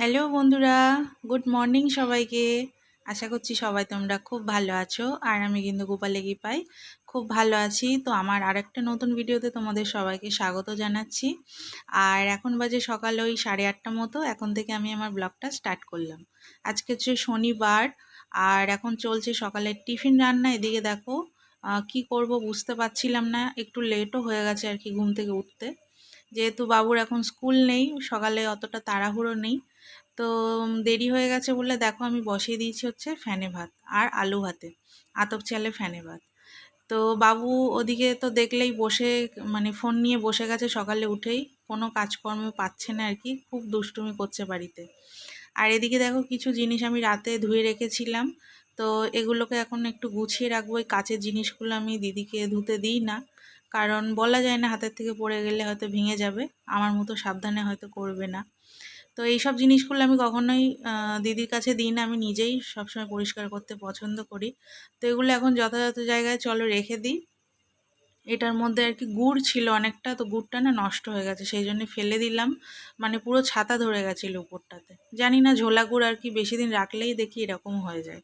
Hello বন্ধুরা, good morning সবাইকে। আশা করছি সবাই তোমরা খুব ভালো আছো, আর আমি কিন্তু গোপালেগি পাই। খুব ভালো আছি। তো আমার আরেকটা নতুন ভিডিওতে তোমাদের সবাইকে স্বাগত জানাচ্ছি। আর এখন বাজে সকাল ওই সাড়ে আটটা মতো, এখন থেকে আমি আমার ব্লগটা স্টার্ট করলাম। আজকে হচ্ছে শনিবার, আর এখন চলছে সকালের টিফিন রান্না। এদিকে দেখো কি করব বুঝতে পারছিলাম না, একটু লেটও হয়ে গেছে আর কি ঘুম থেকে উঠতে। যেহেতু বাবুর এখন স্কুল নেই, সকালে অতটা তাড়াহুড়ো নেই। তো দেরি হয়ে গেছে বলে দেখো আমি বসিয়ে দিয়েছি হচ্ছে ফ্যানে ভাত আর আলু ভাতে, আতপ চালে ফ্যানে ভাত। তো বাবু ওদিকে তো দেখলেই বসে মানে ফোন নিয়ে বসে গেছে সকালে উঠেই, কোনো কাজকর্ম পাচ্ছে না আর কি, খুব দুষ্টুমি করছে বাড়িতে। আর এদিকে দেখো কিছু জিনিস আমি রাতে ধুয়ে রেখেছিলাম, তো এগুলোকে এখন একটু গুছিয়ে রাখব, এই কাচের জিনিসগুলো আমি দিদিকে ধুতে দিই না। কারণ বলা যায় না হাতের থেকে পড়ে গেলে হয়তো ভেঙে যাবে। আমার মতো সাবধানে হয়তো করবে না। তো এইসব জিনিসগুলো আমি কখনোই দিদির কাছে দিই না। আমি নিজেই সবসময় পরিষ্কার করতে পছন্দ করি। তো এগুলো এখন যথাযথ জায়গায় চলো রেখে দিই। এটার মধ্যে আর কি গুড় ছিল অনেকটা, তো গুড়টা না নষ্ট হয়ে গেছে, সেই জন্য ফেলে দিলাম। মানে পুরো ছাতা ধরে গেছিল উপরটাতে। জানি না ঝোলা গুড় আর কি বেশি দিন রাখলেই দেখি এরকম হয়ে যায়।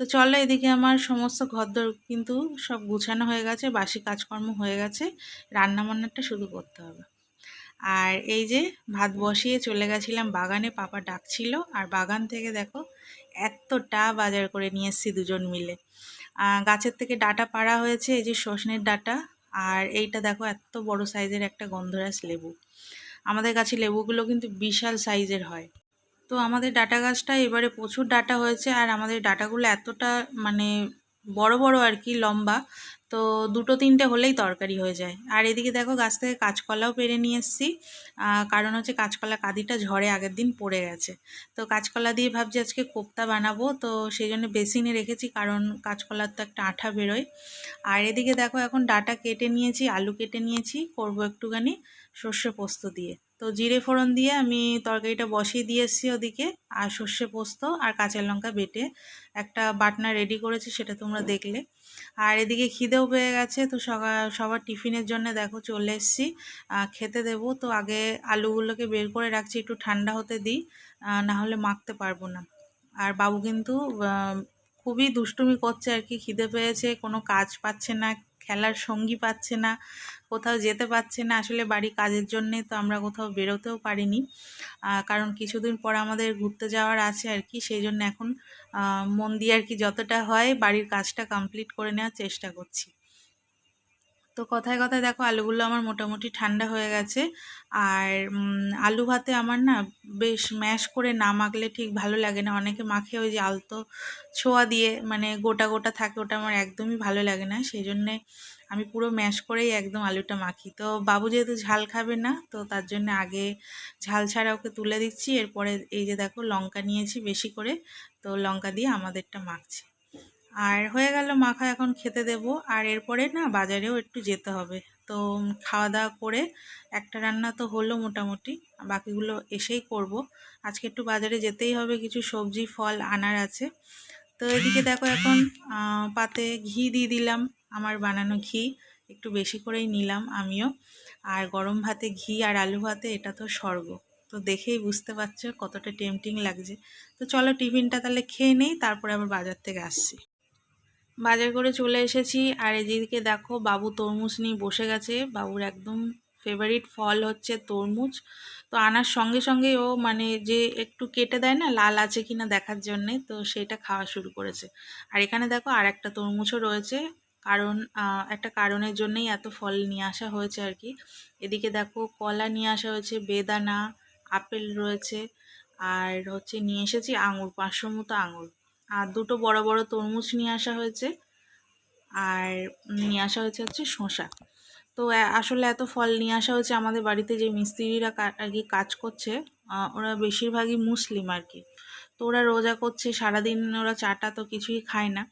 তো চলো এদিকে আমার সমস্ত ঘরদোর কিন্তু সব গুছানো হয়ে গেছে, বাসি কাজকর্ম হয়ে গেছে রান্না বান্নাটা শুরু করতে হবে। আর এই যে ভাত বসিয়ে চলে গেছিলাম বাগানে, পাপা ডাকছিল, আর বাগান থেকে দেখো এতটা বাজার করে নিয়ে এসেছি দুজন মিলে। গাছের থেকে ডাটা পাড়া হয়েছে, এই যে সজনের ডাটা, আর এইটা দেখো এত বড় সাইজের একটা গন্ধরাজ লেবু। আমাদের গাছে লেবুগুলো কিন্তু বিশাল সাইজের হয়। তো আমাদের ডাটা গাছটা এবারে প্রচুর ডাটা হয়েছে আর আমাদের ডাটাগুলো এতটা মানে বড় বড় আর কি লম্বা, তো দুটো তিনটে হলেই তরকারি হয়ে যায়। আর এদিকে দেখো গাছ থেকে কাঁচকলাও পেরে নিয়ে এসেছি। কারণ হচ্ছে কাঁচকলা কাঁদিটা ঝড়ে আগের দিন পড়ে গেছে। তো কাঁচকলা দিয়ে ভাবছি আজকে কোপ্তা বানাবো, তো সেই জন্য বেসিনে রেখেছি কারণ কাঁচকলার তো একটা আঠা বেরোয়। আর এদিকে দেখো এখন ডাটা কেটে নিয়েছি, আলু কেটে নিয়েছি, করব একটুখানি সর্ষে পোস্ত দিয়ে। তো জিরে ফোড়ন দিয়ে আমি তরকারিটা বসিয়ে দিয়ে এসেছি ওদিকে, আর সর্ষে পোস্ত আর কাঁচা লঙ্কা বেটে একটা বাটনা রেডি করেছি সেটা তোমরা দেখলে। আর এদিকে খিদেও পেয়ে গেছে, তো সবার টিফিনের জন্য দেখো চলে এসেছি খেতে দেবো। তো আগে আলুগুলোকে বের করে রাখছি, একটু ঠান্ডা হতে দিই না হলে মাখতে পারব না। আর বাবু কিন্তু খুবই দুষ্টুমি করছে আর কি, খিদে পেয়েছে, কোনো কাজ পাচ্ছে না, খেলার সঙ্গী পাচ্ছে না কোথাও যেতে পারছে না। আসলে বাড়ি কাজের জন্যে তো আমরা কোথাও বেরোতেও পারিনি। কারণ কিছুদিন পর আমাদের ঘুরতে যাওয়ার আছে আর কি। সেই জন্য এখন মন দিয়ে আর কি যতটা হয় বাড়ির কাজটা কমপ্লিট করে নেওয়ার চেষ্টা করছি। তো কথায় কথায় দেখো আলুগুলো আমার মোটামুটি ঠান্ডা হয়ে গেছে। আর আলু ভাতে আমার না বেশ ম্যাশ করে না মাখলে ঠিক ভালো লাগে না। অনেকে মাখে ওই যে আলতো ছোঁয়া দিয়ে মানে গোটা গোটা থাকে ওটা আমার একদমই ভালো লাগে না। সেই জন্যে আমি পুরো ম্যাশ করেই একদম আলুটা মাখি। তো বাবু যেহেতু ঝাল খাবে না, তো তার জন্য আগে ঝাল ছাড়া ওকে তুলে দিচ্ছি। এরপরে এই যে দেখো লঙ্কা নিয়েছি বেশি করে, তো লঙ্কা দিয়ে আমাদেরটা মাখছি। আর হয়ে গেল মাখা এখন খেতে দেবো। আর এরপরে না বাজারেও একটু যেতে হবে। তো খাওয়া দাওয়া করে একটা রান্না তো হলো মোটামুটি, বাকিগুলো এসেই করব। আজকে একটু বাজারে যেতেই হবে, কিছু সবজি, ফল আনার আছে। তো এদিকে দেখো এখন পাতে ঘি দিয়ে দিলাম, আমার বানানো ঘি, একটু বেশি করেই নিলাম আমিও। আর গরম ভাতে ঘি আর আলু ভাতে এটা তো স্বর্গ। তো দেখেই বুঝতে পারছ কতটা টেম্পটিং লাগছে। তো চলো টিফিনটা তাহলে খেয়ে নেই, তারপরে আবার বাজার থেকে আসছি। বাজার করে চলে এসেছি। আর এদিকে দেখো বাবু তরমুজ নিয়ে বসে গেছে। বাবুর একদম ফেভারিট ফল হচ্ছে তরমুজ। তো আনার সঙ্গে সঙ্গে ও মানে যে একটু কেটে দেয় না, লাল আছে কিনা দেখার জন্যে, তো সেটা খাওয়া শুরু করেছে। আর এখানে দেখো আর একটা তরমুজও রয়েছে। কারণ একটা কারণের জন্যই এত ফল নিয়ে আসা হয়েছে আর কি। এদিকে দেখো কলা নিয়ে আসা হয়েছে, বেদানা, আপেল রয়েছে। আর হচ্ছে নিয়ে এসেছি আঙুর, পাঁচশো মতো আঙুর। আর দুটো বড় বড় তরমুজ নিয়ে আসা হয়েছে। আর নিয়ে আসা হয়েছে হচ্ছে শসা। তো আসলে এত ফল নিয়ে আসা হয়েছে আমাদের বাড়িতে যে মিস্ত্রিরা আর কি কাজ করছে ওরা বেশিরভাগই মুসলিম আর কি। তো ওরা রোজা করছে, সারাদিন ওরা চাটা তো কিছুই খায় না।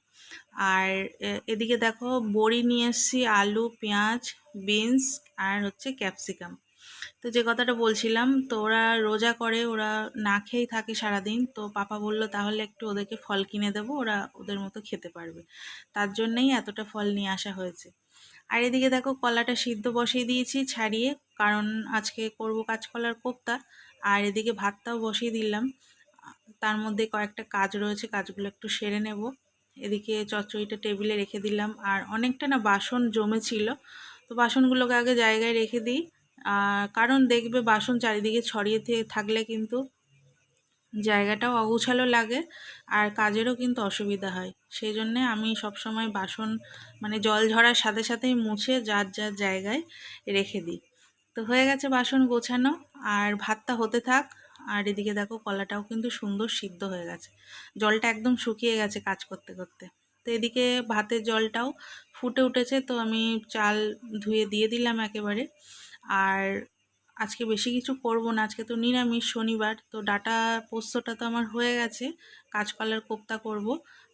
আর এদিকে দেখো, বড়ি নিয়ে এসেছি, আলু, পেঁয়াজ, বিনস, আর হচ্ছে ক্যাপসিকাম। তো যে কথাটা বলছিলাম, তো ওরা রোজা করে, ওরা না খেয়েই থাকে সারাদিন। তো পাপা বলল, তাহলে একটু ওদেরকে ফল কিনে দেবো, ওরা ওদের মতো খেতে পারবে। তার জন্যই এতটা ফল নিয়ে আসা হয়েছে। আর এদিকে দেখো, কলাটা সিদ্ধ বসিয়ে দিয়েছি ছাড়িয়ে, কারণ আজকে করব কাঁচকলার কোপ্তা। আর এদিকে ভাতটাও বসিয়ে দিলাম। তার মধ্যে কয়েকটা কাজ রয়েছে, কাজগুলো একটু সেরে নেব। এদিকে চচ্চড়িটা টেবিলে রেখে দিলাম। আর অনেকটা না বাসন জমেছিল। তো বাসনগুলোকে আগে জায়গায় রেখে দিই। কারণ দেখবে বাসন চারিদিকে ছড়িয়ে থাকলে কিন্তু জায়গাটাও অগুছালো লাগে আর কাজেরও কিন্তু অসুবিধা হয়। সেই জন্যে আমি সবসময় বাসন মানে জল ঝরার সাথে সাথেই মুছে যার যার জায়গায় রেখে দিই। তো হয়ে গেছে বাসন গোছানো আর ভাতটা হতে থাক। আর এদিকে দেখো কলাটাও কিন্তু সুন্দর সিদ্ধ হয়ে গেছে। জলটা একদম শুকিয়ে গেছে কাজ করতে করতে। তো এদিকে ভাতের জলটাও ফুটে উঠেছে। তো আমি চাল ধুয়ে দিয়ে দিলাম একেবারে। আর আজকে বেশি কিছু করব না আজকে তো নিরামিষ শনিবার, তো ডাটা পোস্তটা তো আমার হয়ে গেছে, কাঁচকলার কোপ্তা করব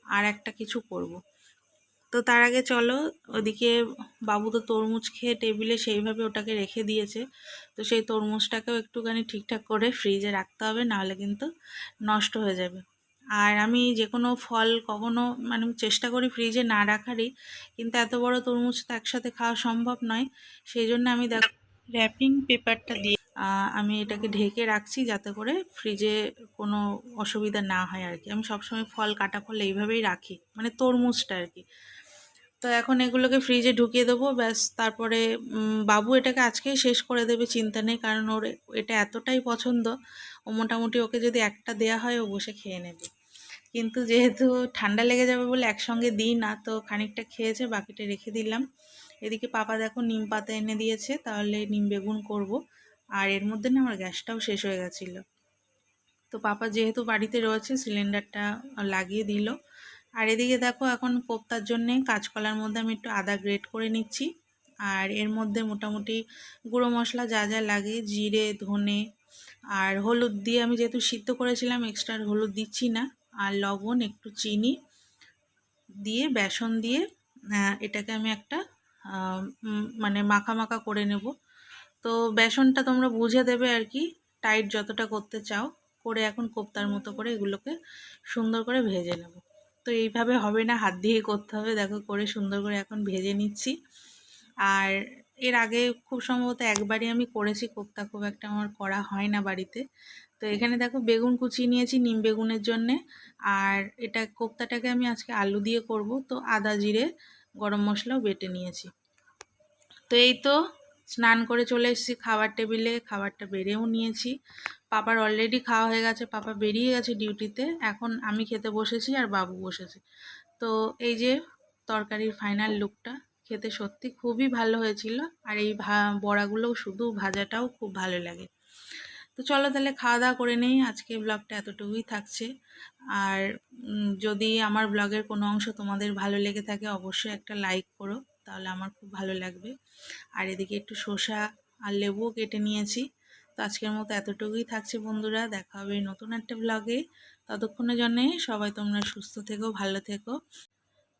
আর একটা কিছু করব। তো তার আগে চলো, ওদিকে বাবু তো তরমুজ খেয়ে টেবিলে সেইভাবে ওটাকে রেখে দিয়েছে, তো সেই তরমুজটাকেও একটুখানি ঠিকঠাক করে ফ্রিজে রাখতে হবে, নাহলে কিন্তু নষ্ট হয়ে যাবে আর আমি যে কোনো ফল কখনো মানে চেষ্টা করি ফ্রিজে না রাখারই, কিন্তু এত বড় তরমুজ তো একসাথে খাওয়া সম্ভব নয়, সেই জন্য আমি দেখ র্যাপিং পেপারটা দিয়ে আমি এটাকে ঢেকে রাখছি যাতে করে ফ্রিজে কোনো অসুবিধা না হয় আর কি। আমি সবসময় ফল কাটা ফল এইভাবেই রাখি মানে তরমুজটা আর কি। তো এখন এগুলোকে ফ্রিজে ঢুকিয়ে দেবো, ব্যাস, তারপরে বাবু এটাকে আজকেই শেষ করে দেবে, চিন্তা নেই, কারণ ওর এটা এতটাই পছন্দ, ও মোটামুটি ওকে যদি একটা দেয়া হয়, ও বসে খেয়ে নেবে। কিন্তু যেহেতু ঠান্ডা লেগে যাবে বলে একসঙ্গে দিই না, তো খানিকটা খেয়েছে, বাকিটা রেখে দিলাম। এদিকে পাপা দেখো নিম পাতা এনে দিয়েছে, তাহলে নিম বেগুন করব। আর এর মধ্যে না আমার গ্যাসটাও শেষ হয়ে গেছিল। তো পাপা যেহেতু বাড়িতে রয়েছে, সিলিন্ডারটা লাগিয়ে দিল। আর এদিকে দেখো এখন কোপ্তার জন্যে কাঁচকলার মধ্যে আমি একটু আদা গ্রেট করে নিচ্ছি। আর এর মধ্যে মোটামুটি গুঁড়ো মশলা যা যা লাগে, জিরে, ধনে আর হলুদ দিয়ে আমি যেহেতু সিদ্ধ করেছিলাম এক্সট্রা হলুদ দিচ্ছি না। আর লবণ, একটু চিনি দিয়ে, বেসন দিয়ে এটাকে আমি একটা মানে মাখা মাখা করে নেব। তো বেসনটা তোমরা বুঝে দেবে আর কি, টাইট যতটা করতে চাও, করে এখন কোপ্তার মতো করে এগুলোকে সুন্দর করে ভেজে নেব। তো এইভাবে হবে না, হাত দিয়ে করতে হবে, দেখো করে সুন্দর করে এখন ভেজে নিচ্ছি। আর এর আগে খুব সম্ভবত একবারই আমি করেছি কোপ্তা, খুব একটা আমার করা হয় না বাড়িতে। তো এখানে দেখো বেগুন কুচিয়ে নিয়েছি নিম বেগুনের জন্যে, আর এটা কোপ্তাটাকে আমি আজকে আলু দিয়ে করব। তো আদা, জিরে, গরম মশলাও বেটে নিয়েছি। তো এই তো স্নান করে চলে এসেছি খাবার টেবিলে, খাবারটা বেড়েও নিয়েছি। পাপার অলরেডি খাওয়া হয়ে গেছে, পাপা বেরিয়ে গেছে ডিউটিতে এখন আমি খেতে বসেছি আর বাবু বসেছে। তো এই যে তরকারির ফাইনাল লুকটা খেতে সত্যি খুবই ভালো হয়েছিল আর এই বড়াগুলোও শুধু ভাজাটাও খুব ভালো লাগে। তো চলো তাহলে খাওয়া দাওয়া করে নেই, আজকে ব্লগটা এতটুকুই থাকছে। আর যদি আমার ব্লগের কোনো অংশ তোমাদের ভালো লেগে থাকে, অবশ্যই একটা লাইক করো। তাহলে আমার খুব ভালো লাগবে। আর এদিকে একটু শসা আর লেবুও কেটে নিয়েছি। তো আজকের মতো এতটুকুই থাকছে বন্ধুরা, দেখা হবে নতুন একটা ব্লগে ততক্ষণের জন্যে সবাই তোমরা সুস্থ থেকো, ভালো থেকো।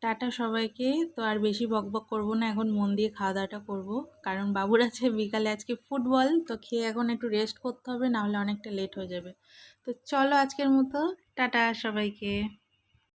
টাটা সবাইকে। তো আর বেশি বকবক করব না, এখন মন দিয়ে খাওয়া দাওয়াটা করব। কারণ বাবুর আছে বিকালে আজকে ফুটবল, তো খেয়ে এখন একটু রেস্ট করতে হবে, নাহলে অনেকটা লেট হয়ে যাবে। তো চলো আজকের মতো, টাটা সবাইকে।